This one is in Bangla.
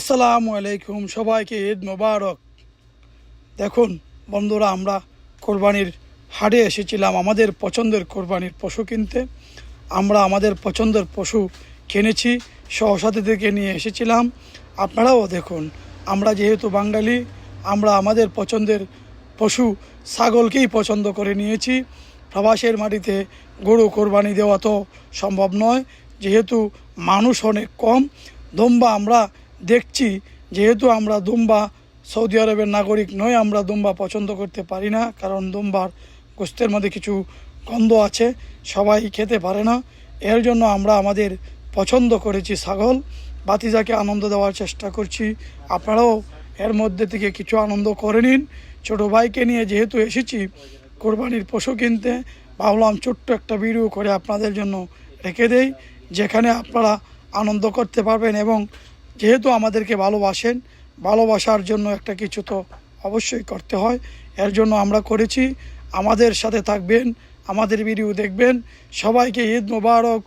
আসসালামু আলাইকুম, সবাইকে ঈদ মোবারক। দেখুন, বন্ধুরা, আমরা কোরবানির হাটে এসেছিলাম আমাদের পছন্দের কোরবানির পশু কিনতে। আমরা আমাদের পছন্দের পশু কিনেছি, সহসাথীদেরকে নিয়ে এসেছিলাম। আপনারাও দেখুন, আমরা যেহেতু বাঙালি, আমরা আমাদের পছন্দের পশু ছাগলকেই পছন্দ করে নিয়েছি। প্রবাসের মাটিতে গরু কোরবানি দেওয়া তো সম্ভব নয়, যেহেতু মানুষ অনেক কম, দম্বা আমরা দেখছি, যেহেতু আমরা দুম্বা সৌদি আরবের নাগরিক নয় আমরা দুম্বা পছন্দ করতে পারি না, কারণ দুম্বার গোস্তের মধ্যে কিছু গন্ধ আছে, সবাই খেতে পারে না। এর জন্য আমরা আমাদের পছন্দ করেছি ছাগল। বাতিজাকে আনন্দ দেওয়ার চেষ্টা করছি। আপনারাও এর মধ্যে থেকে কিছু আনন্দ করে নিন। ছোটো ভাইকে নিয়ে যেহেতু এসেছি কোরবানির পশু কিনতে, ভাবলাম ছোট্ট একটা ভিডিও করে আপনাদের জন্য রেখে দেই, যেখানে আপনারা আনন্দ করতে পারবেন এবং যেহেতু আমাদেরকে ভালোবাসেন, ভালোবাসার জন্য একটা কিছু তো অবশ্যই করতে হয়। এর জন্য আমরা করেছি। আমাদের সাথে থাকবেন, আমাদের ভিডিও দেখবেন। সবাইকে ঈদ মোবারক।